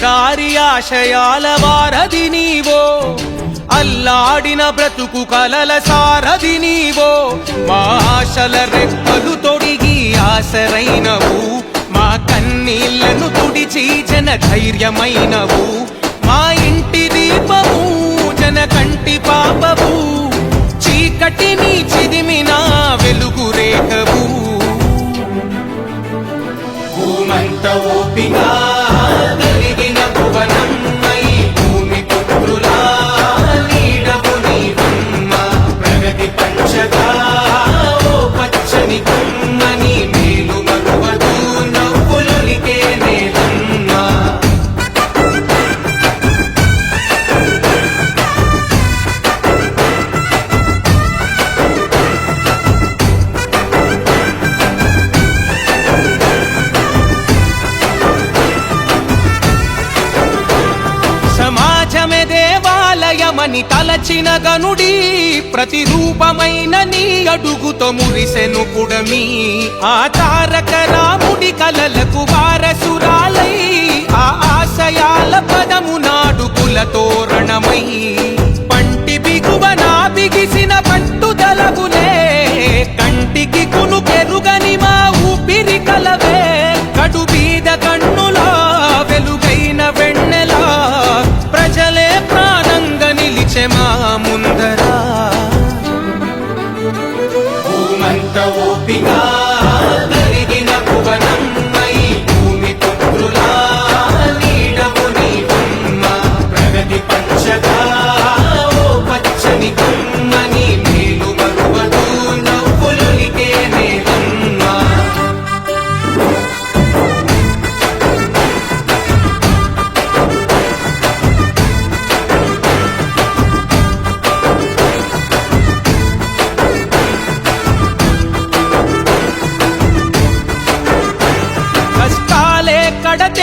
గారి ఆశయాల వారధి నీవో. అల్లాడిన బ్రతుకు కలల సారధి నీవో. మా ఆశల రెక్కలు తొడిగి ఆశరైనవు. మా కన్నీళ్ళను తుడిచి జన ధైర్యమైనవు మా ఇంటి దీపము జన కంటి పాపవు చీకటిని చిదిమిన దేవాలయమని తలచిన గనుడి ప్రతిరూపమైన నీ అడుగుతో మురిసెను కుడమి. ఆ తారక రాముడి కలలకు వారసురాలై ఆ ఆశయాల పదము నా ముందరా. భూమంత ఓపిగా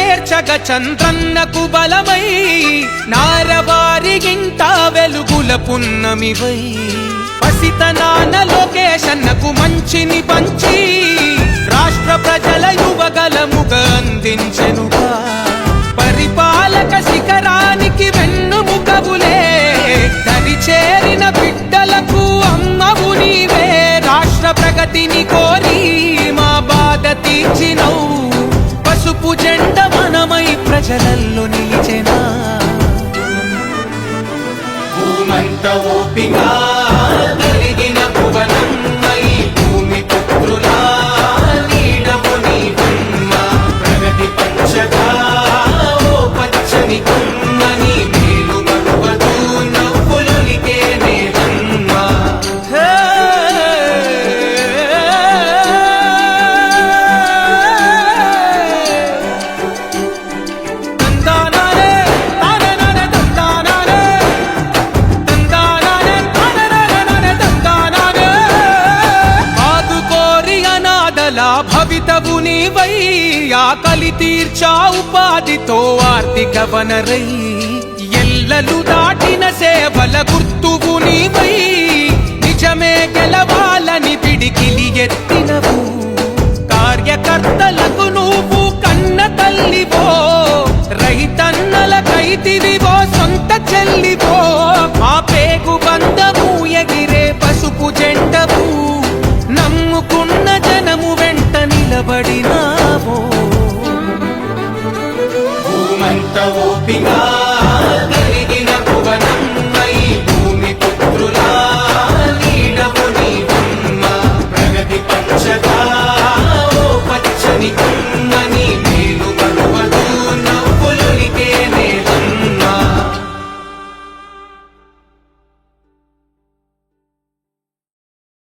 చేర్చగ చంద్రన్నకు బలమై నారవారి గింట వెలుగుల పున్నమివై. పసితనాన లోకేశన్నకు మంచిని పంచి రాష్ట్ర ప్రజల యువగలముగ అందించెనుగా. పరిపాలక శిఖరానికి వెన్నుముకవులే దరి చేరిన బిడ్డలకు అమ్మవు నీవే. రాష్ట్ర ప్రగతిని కోరి మా బాధ తీర్చినవు పసుపు జెండ మనమై ప్రజలల్లో నిలిచెనా? భూమంత ఓపిగా కలిగిన అనాథల భవితవు నీవై ఆకలి తీర్చా ఉపాధితో ఆర్థిక వనరై. ఎల్లలు దాటిన సేవల గుర్తువు నీవై నిజమే గెలవాలని పిడికిలి ఎత్తి నిలబడినావో భూమంత ఓపిగా